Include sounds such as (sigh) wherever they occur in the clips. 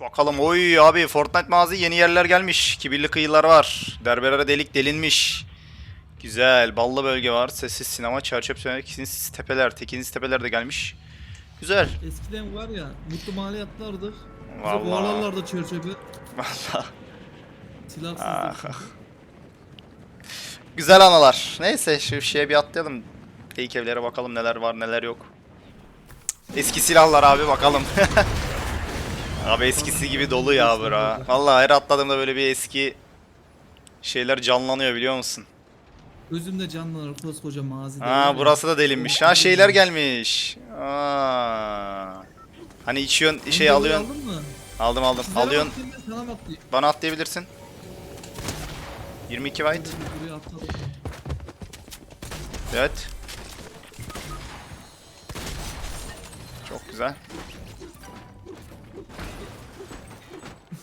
Bakalım oy abi Fortnite mağazı yeni yerler gelmiş. Kibirli kıyılar var. Derberere delik delinmiş. Güzel. Ballı bölge var. Sessiz sinema, çerçöp sönek, ikinsiz tepeler, tekinsiz tepeler de gelmiş. Güzel. Eskiden var ya mutlu. Bizi Vallahi. kovalarlardı çöl Vallahi. Silahsızdı. Ah. Güzel analar. Neyse şu şeye bir atlayalım. İlk evlere bakalım neler var neler yok. Eski silahlar abi bakalım. (laughs) abi eskisi gibi dolu ya bura. Vallahi her atladığımda böyle bir eski şeyler canlanıyor biliyor musun? Gözümde canlanır koskoca mağazada. Ha burası da delinmiş. Ha şeyler gelmiş. Aa. Hani içiyorsun şey alıyorsun. Aldın mı? Aldım aldım. Alıyorsun. Sana. Bana atlayabilirsin. 22 byte. Buraya atladım. Evet. Çok güzel.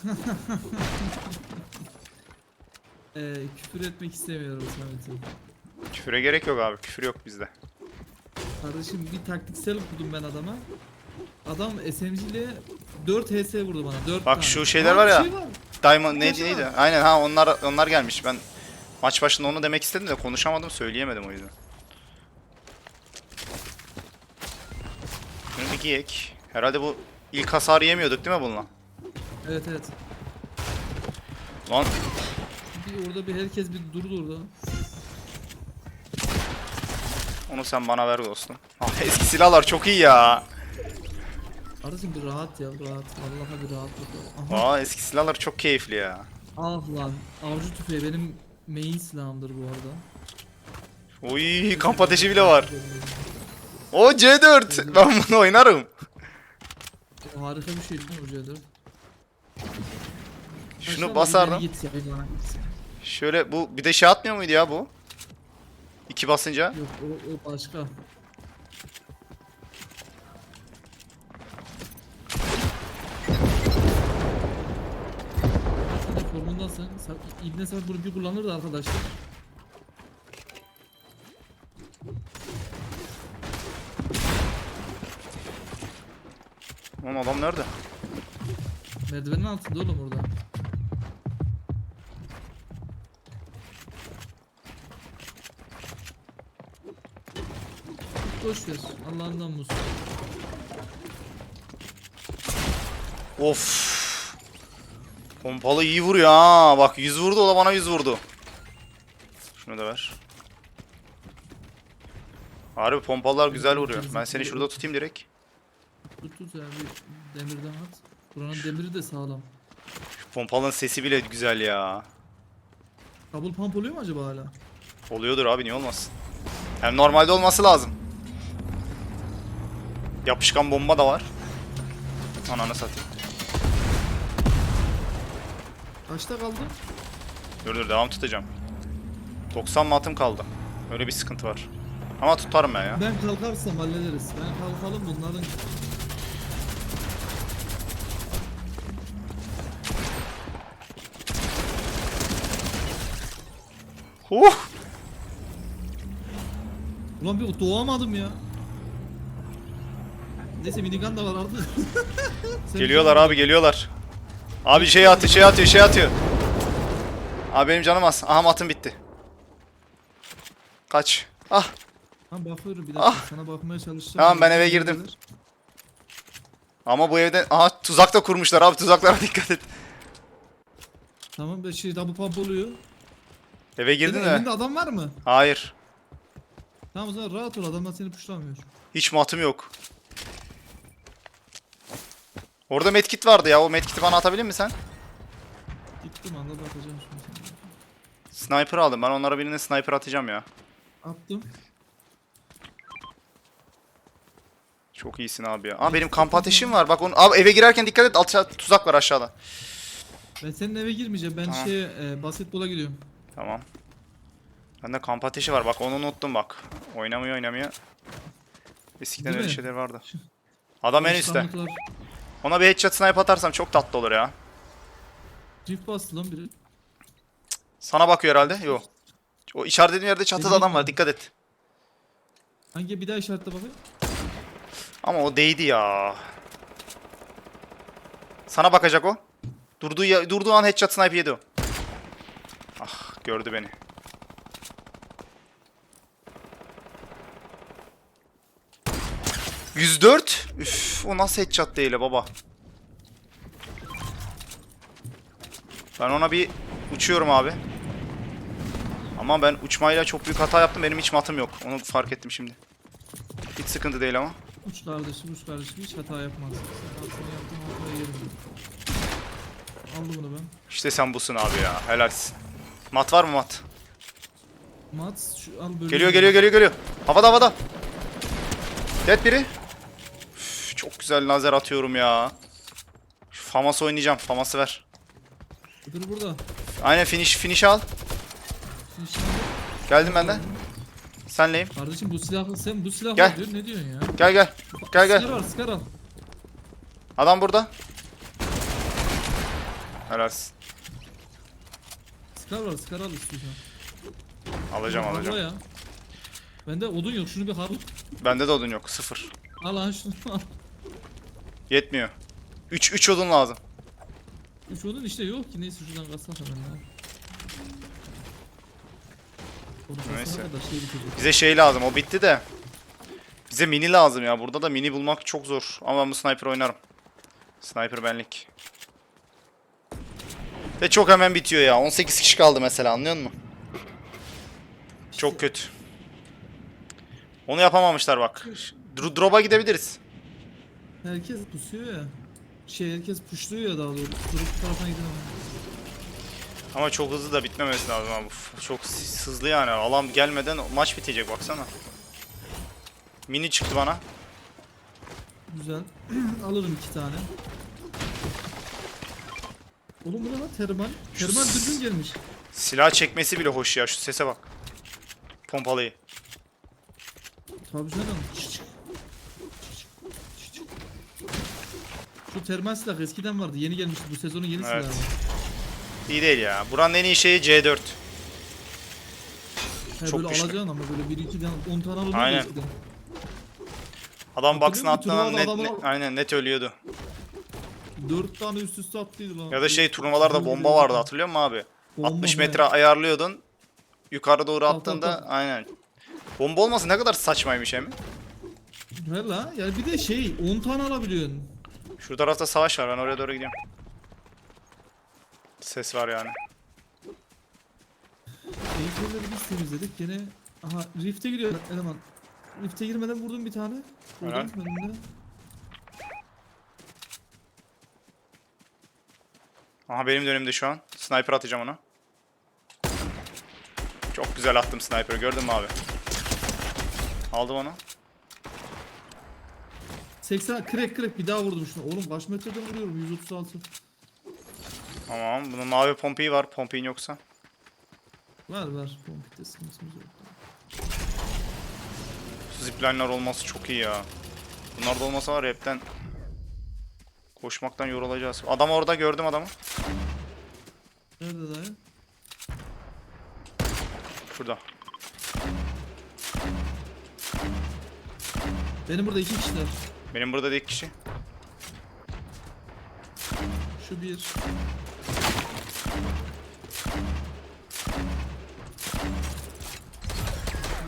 (laughs) Ee, küfür etmek istemiyorum Samet'im. Küfüre gerek yok abi. Küfür yok bizde. Kardeşim bir taktiksel kurdum ben adama. Adam SMG ile 4 HS vurdu bana. 4 Bak tane. şu şeyler Aa, var ya. Şey var. Diamond neydi neydi? Aynen ha onlar onlar gelmiş. Ben maç başında onu demek istedim de konuşamadım, söyleyemedim o yüzden. Şunu bir giyek. Herhalde bu ilk hasarı yemiyorduk değil mi bununla? Evet evet. Lan Bir orada bir herkes bir durdu orada. onu sen bana ver dostum. Ah, eski silahlar çok iyi ya. Kardeşim bir rahat ya rahat. Vallahi bir rahat. Aha. Aa eski silahlar çok keyifli ya. Ah lan. Avcı tüfeği benim main silahımdır bu arada. Uy kamp ateşi bile var. O C4. Ben bunu oynarım. Harika bir şey değil mi hocadır? Şunu basardım. Git ya, bana git ya. Şöyle bu bir de şey atmıyor muydu ya bu? İki basınca. Yok o, o başka. Sen formundasın. Sen, İbne Sefat bunu bir kullanırdı arkadaşlar. Lan adam nerede? Merdivenin altında oğlum orada. Boş ver. Allah'ından musun. Of. Pompalı iyi vuruyor ha. Bak 100 vurdu o da bana 100 vurdu. Şunu da ver. Harbi pompalar güzel vuruyor. Ben seni şurada tutayım direkt. Tut tut ya bir demirden at. Buranın demiri de sağlam. Şu pompalının sesi bile güzel ya. Double pump oluyor mu acaba hala? Oluyordur abi niye olmasın. Hem normalde olması lazım. Yapışkan bomba da var. Ananı satayım. Kaçta kaldı? Dur dur devam tutacağım. 90 matım kaldı. Öyle bir sıkıntı var. Ama tutarım ben ya. Ben kalkarsam hallederiz. Ben kalkalım bunların. Huh! Ulan bir doğamadım ya. Neyse minigun da var artık. Sen (laughs) Geliyorlar abi geliyorlar. Abi şey atıyor şey atıyor şey atıyor. Abi benim canım az. Aha matım bitti. Dakika. Ah Ha bakıyorum bir dakika Ah. sana bakmaya çalışacağım. Tamam, ben eve girdim. ama bu evde aha tuzak da kurmuşlar abi tuzaklara (laughs) dikkat et. Tamam bir şey double pump oluyor. Eve girdin Senin mi? evinde adam var mı? Hayır. Tamam o zaman rahat ol adamlar seni puşlamıyor. Hiç matım yok. Orada medkit vardı ya. O medkiti bana atabilir misin sen? Gittim anda bakacağım şimdi. Sniper aldım. Ben onlara birine sniper atacağım ya. Attım. Çok iyisin abi ya. Aa benim kamp ateşim var. Bak onu abi eve girerken dikkat et. Alt tuzak var aşağıda. Ben senin eve girmeyeceğim. Ben Tamam. şeye e, basketbola gidiyorum. Tamam. Bende kamp ateşi var. Bak onu unuttum bak. Oynamıyor oynamıyor. Eskiden öyle şeyler vardı. Adam en üstte. Ona bir headshot snipe atarsam çok tatlı olur ya. Drift bastı lan biri. Sana bakıyor herhalde. Yo. O işaretlediğim yerde çatıda adam var. Dikkat et. Hangi bir daha işaretle bakayım. Ama o değdi ya. Sana bakacak o. Durduğu, ya- durduğu an headshot snipe yedi o. Gördü beni. ...104? Üf, o nasıl headshot değil baba. Ben ona bir uçuyorum abi. Ama ben uçmayla çok büyük hata yaptım. Benim hiç matım yok. Onu fark ettim şimdi. Hiç sıkıntı değil ama. Uç kardeşim uç kardeşim hiç hata yapmaz. Sen hatını yaptın hataya yerim. Aldım bunu ben. İşte sen busun abi ya. Helalsin. Mat var mı mat? Mat şu al böyle. Geliyor geliyor geliyor geliyor. Havada havada. Dead biri. Üf, çok güzel lazer atıyorum ya. Şu Famas oynayacağım. Famas'ı ver. Dur burada. Aynen finish finish al. Şimdi. Geldim ben de. Senleyim. Kardeşim bu silahlı sen bu silahlı Gel. diyor ne diyorsun ya? Gel gel. Gel Skar gel. al skar al. Adam burada. Helalsin. Skar al skar al istiyorsan. Alacağım Harla alacağım. ya. Bende odun yok şunu bir harla. Bende de odun yok. Sıfır. Al lan şunu (laughs) al. Yetmiyor. 3 3 odun lazım. Üç odun işte yok ki neyse şuradan kalsak hemen ya. Onu Neyse. kadar şey bitecek. Bize şey lazım. O bitti de. Bize mini lazım ya. Burada da mini bulmak çok zor. Ama ben bu sniper oynarım. Sniper benlik. Ve çok hemen bitiyor ya. 18 kişi kaldı mesela anlıyor musun? Çok kötü. Onu yapamamışlar bak. Dro- Drop'a gidebiliriz. Herkes pusuyor ya. Şey herkes puşluyor ya daha doğrusu. Durup bu tarafına gidemem. Ama çok hızlı da bitmemesi lazım abi. Uf, Çok hızlı yani. Alan gelmeden maç bitecek baksana. Mini çıktı bana. Güzel. (clears throat) Alırım iki tane. Oğlum bu ne lan termal? Termal düzgün gelmiş. Silah çekmesi bile hoş ya. Şu sese bak. Pompalıyı. Tabii canım. Şu termal silah eskiden vardı. Yeni gelmişti. Bu sezonun yeni Evet. silahı. İyi değil ya. Buranın en iyi şeyi C4. He, Çok böyle güçlü. alacaksın ama böyle 1 2 tane 10 tane alınıyor Aynen. eskiden. Adam baksın musun? atlanan net, Turnuvada net- adamlar- aynen net ölüyordu. 4 tane üst üste attıydı lan. Ya da şey turnuvalarda bomba vardı hatırlıyor musun abi? Bomba 60 he. metre ayarlıyordun. Yukarı doğru Tamam, attığında tamam, tamam. aynen. Bomba olması ne kadar saçmaymış hem. He la yani bir de şey 10 tane alabiliyorsun. Şu tarafta savaş var ben oraya doğru gidiyorum. Ses var yani. Eğitimleri biz temizledik gene. Aha Rift'e giriyor eleman. Rift'e girmeden vurdum bir tane. Helal. Vurdum önümde. Aha benim de önümde şu an. Sniper atacağım ona. Çok güzel attım sniper'ı gördün mü abi? Aldım onu. 80 crack crack bir daha vurdum şunu. Oğlum kaç metreden vuruyorum 136. Tamam bunun mavi pompiği var pompiğin yoksa. Var var. Pompikte sıkıntımız yok. Zipline'lar olması çok iyi ya. Bunlar da olmasa var ya hepten koşmaktan yorulacağız. Adam orada gördüm adamı. Nerede dayı? Şurada. Benim burada iki kişiler. Benim burada da iki kişi. Şu bir.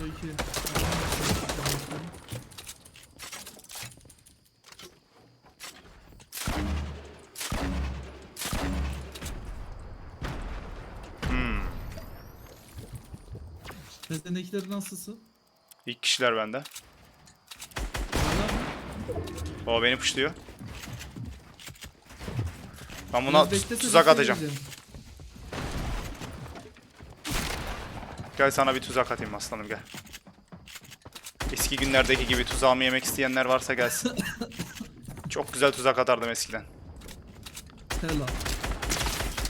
Bu iki. Hmm. Mezendekileri nasılsın? İlk kişiler bende. O beni puşluyor. Ben buna tuzak şey atacağım. Gel sana bir tuzak atayım aslanım gel. Eski günlerdeki gibi tuzağımı yemek isteyenler varsa gelsin. (laughs) Çok güzel tuzak atardım eskiden. Helal.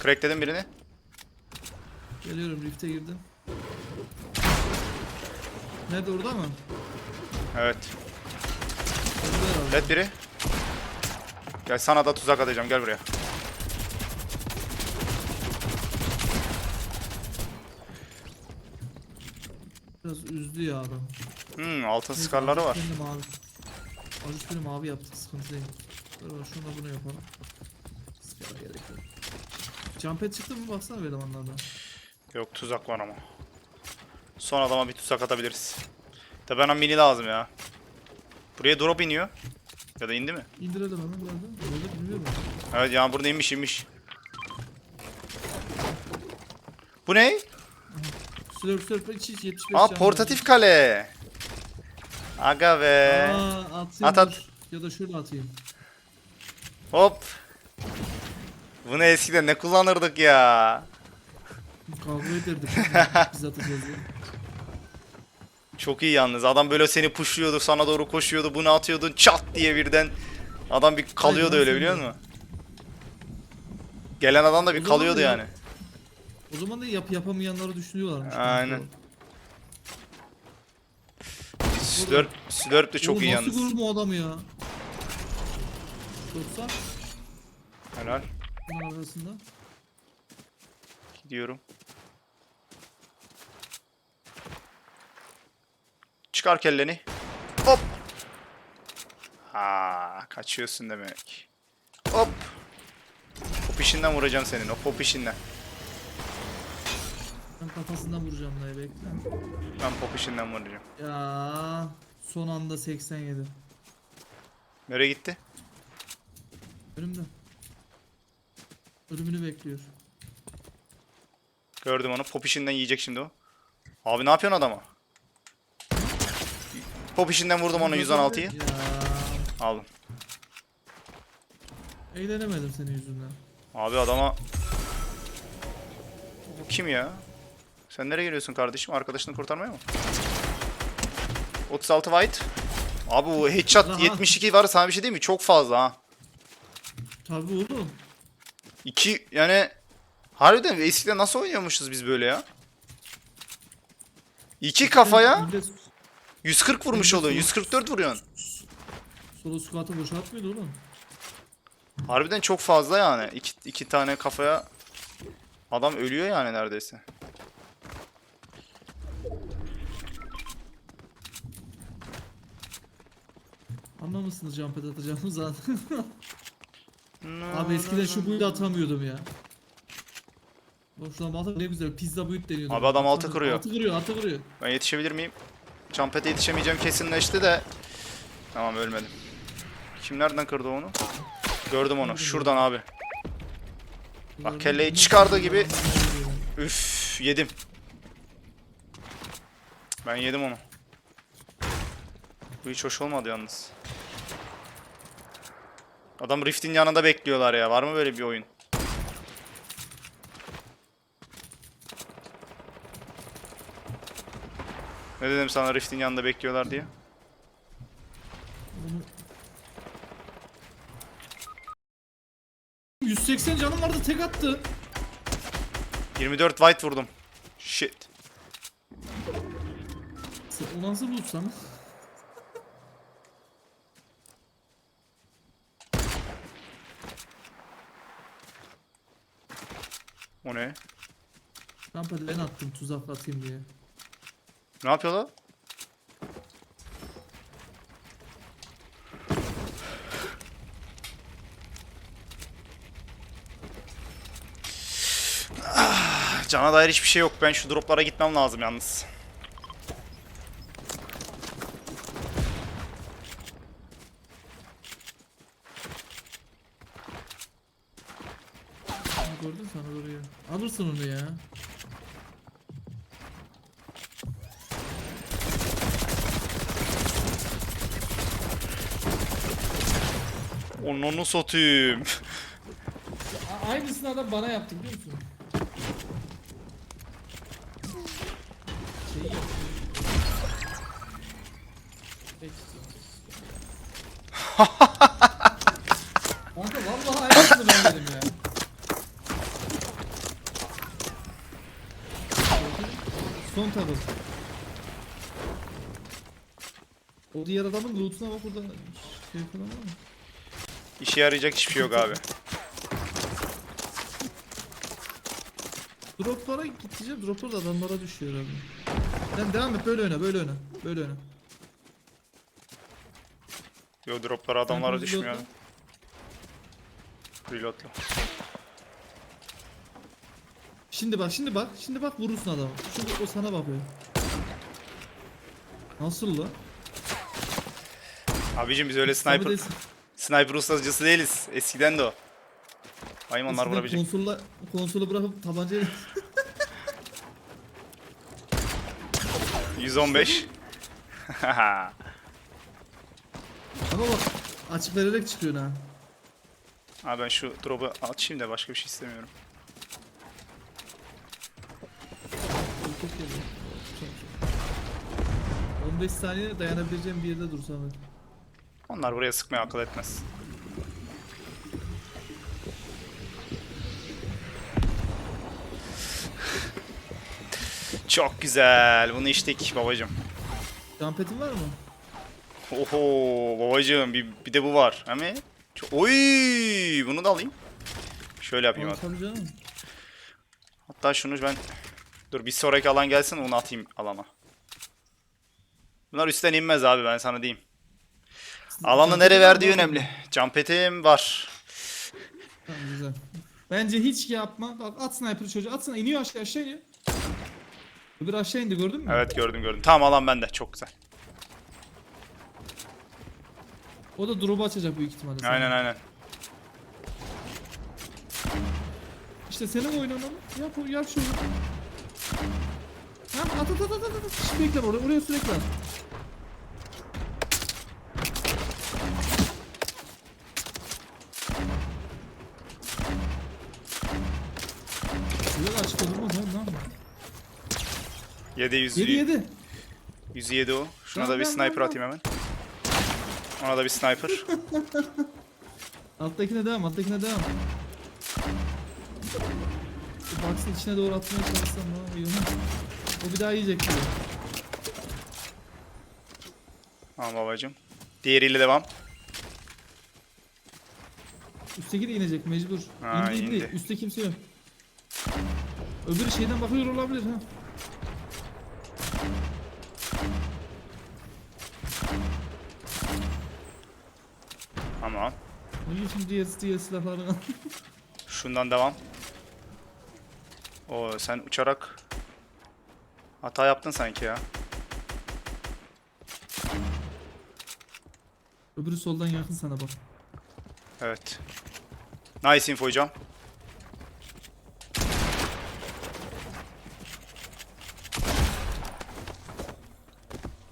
Crackledim birini. Geliyorum rift'e girdim. Nerede orada mı? Evet. Red biri. Gel sana da tuzak atacağım gel buraya. Biraz üzdü ya adam. Hmm altın Neyse, skarları var. Ajuste mavi. Ajuste mavi yaptık sıkıntı değil. Dur bak şunu da bunu yapalım. Jumpet çıktı mı baksana bir elemanlardan. Yok tuzak var ama. Son adama bir tuzak atabiliriz. Tabi bana mini lazım ya. Buraya drop iniyor. Ya da indi mi? İndirelim hemen birazdan. Böyle bilmiyorum. Evet ya burada inmiş inmiş. Bu ne? Slurp slurp iç iç 75 Aa portatif kale. Aga be. Aa. At, at. Ya da şöyle atayım. Hop. Bunu eskiden ne kullanırdık ya. Kavga ederdik. (laughs) Biz atacağız diye. Çok iyi yalnız. Adam böyle seni pushluyordu, sana doğru koşuyordu, bunu atıyordun çat diye birden. Adam bir kalıyordu öyle biliyor musun? Gelen adam da bir kalıyordu yani. O zaman da yap yapamayanları düşünüyorlarmış. Aynen. Slurp, Slurp de çok Oğlum iyi nasıl yalnız. vurdum o adamı ya? 90 Helal. bunun arasında. Gidiyorum. Çıkar kelleni. Hop. Ha, kaçıyorsun demek. Hop. Pop işinden vuracağım senin o pop işinden. Ben kafasından vuracağım dayı bekle. Ben pop işinden vuracağım. Ya son anda 87. Nereye gitti? Önümde. Ölümünü bekliyor. Gördüm onu. Pop işinden yiyecek şimdi o. Abi ne yapıyorsun adama? Pop işinden vurdum onu 116'yı. Ya Aldım. eğlenemedim senin yüzünden. Abi adama... Bu kim ya? Sen nereye geliyorsun kardeşim? Arkadaşını kurtarmaya mı? 36 white. Abi bu headshot Aha. 72 var sana bir şey değil mi? Çok fazla ha. Tabii oğlum. 2 yani harbiden eskiden nasıl oynuyormuşuz biz böyle ya? 2 kafaya 140 vurmuş oluyor. 144 vuruyorsun. Solo squat'ı boşaltmıyordu oğlum. Harbiden çok fazla yani. İki, iki tane kafaya adam ölüyor yani neredeyse. Anlamışsınız jump pad atacağımı zaten. (laughs) Abi eskiden şu build atamıyordum ya. Oğlum şu an altı ne güzel pizza build deniyordu. Abi adam altı kırıyor. Altı kırıyor, altı kırıyor. Ben yetişebilir miyim? Champet'e yetişemeyeceğim kesinleşti de. Tamam ölmedim. Kim nereden kırdı onu? Gördüm onu. Şuradan abi. Bak kelleyi çıkardığı gibi. Üf yedim. Ben yedim onu. Bu hiç hoş olmadı yalnız. Adam Rift'in yanında bekliyorlar ya. Var mı böyle bir oyun? Ne dedim sana Rift'in yanında bekliyorlar diye? Bunu- 180 canım vardı tek attı. 24 white vurdum. Shit. O nasıl sana? O ne? Jump pad'i ben attım tuzak atayım diye. Ne yapıyorlar? Ah, Cana dair hiçbir şey yok. Ben şu droplara gitmem lazım yalnız. Ha, gördün sana oraya. Alırsın onu ya. Onu satayım. A- aynısını adam bana yaptı biliyor musun? Şeyi yaptı. Peki. Kanka vallahi aynısını ben dedim ya. Son tabi. O diğer adamın lootuna bak burada şey falan var mı? İşe yarayacak hiçbir şey yok abi. Droplara gideceğim. Droplar da adamlara düşüyor abi. Sen devam et böyle oyna böyle oyna. Böyle oyna. Yo droplar adamlara Sen düşmüyor. reloadla. Reloadla. Şimdi bak şimdi bak. Şimdi bak vurursun adamı. Şimdi o sana bakıyor. Nasıl lan? Abicim biz öyle sniper sniper ustacısı değiliz. Eskiden de o. Hayvanlar eskiden vurabilecek. Konsolla, konsolu bırakıp tabancayla (laughs) 115. (laughs) Ama bak açık vererek çıkıyor ha. Abi ben şu drop'u açayım da başka bir şey istemiyorum. Çok çok geliyor. Çok çok. 15 saniye dayanabileceğim bir yerde dursa evet. Onlar buraya sıkmaya akıl etmez. Çok güzel. Bunu içtik babacım. Jumpetin var mı? Oho babacım bir, bir de bu var. Çok... Oy bunu da alayım. Şöyle yapayım hadi. tabii canım. Hatta şunu ben dur bir sonraki alan gelsin onu atayım alana. Bunlar üstten inmez abi ben sana diyeyim. Alanı nereye verdiği önemli. Jumpetim var. Tamam güzel. Bence hiç yapma. Bak at sniper çocuğu. Atsana iniyor aşağı aşağı iniyor. Öbür aşağı indi gördün mü? Evet gördüm gördüm. Tamam alan bende çok güzel. O da drop'u açacak büyük ihtimalle. sana. Aynen aynen. İşte senin oyunun ama. Yap, yap şunu. Tamam at at at at at. at. Sürekli oraya, oraya sürekli at. Şuraya açıkta durma lan lan. 7 100 7 7. 107 o. Şuna Lan, da bir lan, sniper lan, atayım hemen. Ona da bir sniper. (laughs) Alttakine devam, alttakine devam. Şu box'ın içine doğru atmaya çalışsam ne yapayım? O bir daha yiyecek gibi. Tamam babacım. Diğeriyle devam. Üstteki de inecek mecbur. Ha, indi, indi indi. Üstte kimse yok. Öbürü şeyden bakıyor olabilir ha. Tamam. Ne diyorsun diğer, diğer silahlarına? (laughs) Şundan devam. O sen uçarak hata yaptın sanki ya. Öbürü soldan yakın sana bak. Evet. Nice info hocam.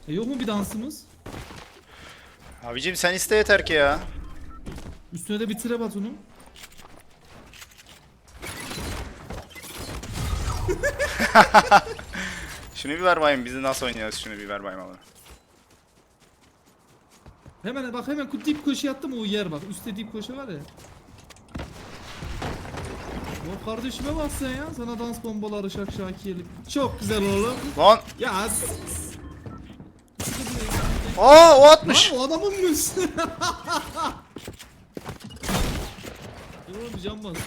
E yok mu bir dansımız? Abicim sen iste yeter ki ya. Üstüne de bir trap at onun. (laughs) Şunu bir ver bayım. Biz de nasıl oynuyoruz şunu bir ver bayım abi. Hemen bak hemen dip köşe attım o yer bak. Üstte dip köşe var ya. O kardeşime bak sen ya. Sana dans bombaları şak şakiyelik. Çok güzel oğlum. Lan! Ya Aa o atmış. Lan o adamınmış. Dur oğlum bir can bas. (laughs)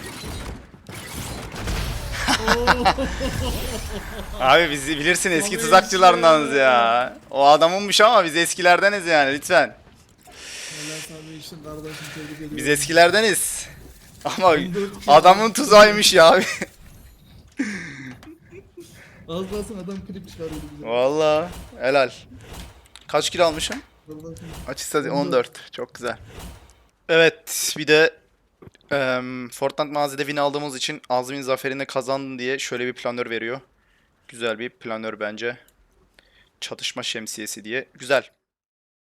Abi bizi bilirsin eski Vallahi tuzakçılarındanız işte. ya. O adamınmış ama biz eskilerdeniz yani lütfen. Helal sana işin kardeşim tebrik ediyorum. Biz eskilerdeniz. Ama 14 kilo. adamın tuzağıymış ya abi. Az kalsın adam klip çıkarıyordu bize. Valla helal. Kaç kilo almışım? Açık sözü 14. 14. Çok güzel. Evet bir de em, Fortnite mağazada win aldığımız için Azmin zaferini kazandın diye şöyle bir planör veriyor. Güzel bir planör bence. Çatışma şemsiyesi diye. Güzel.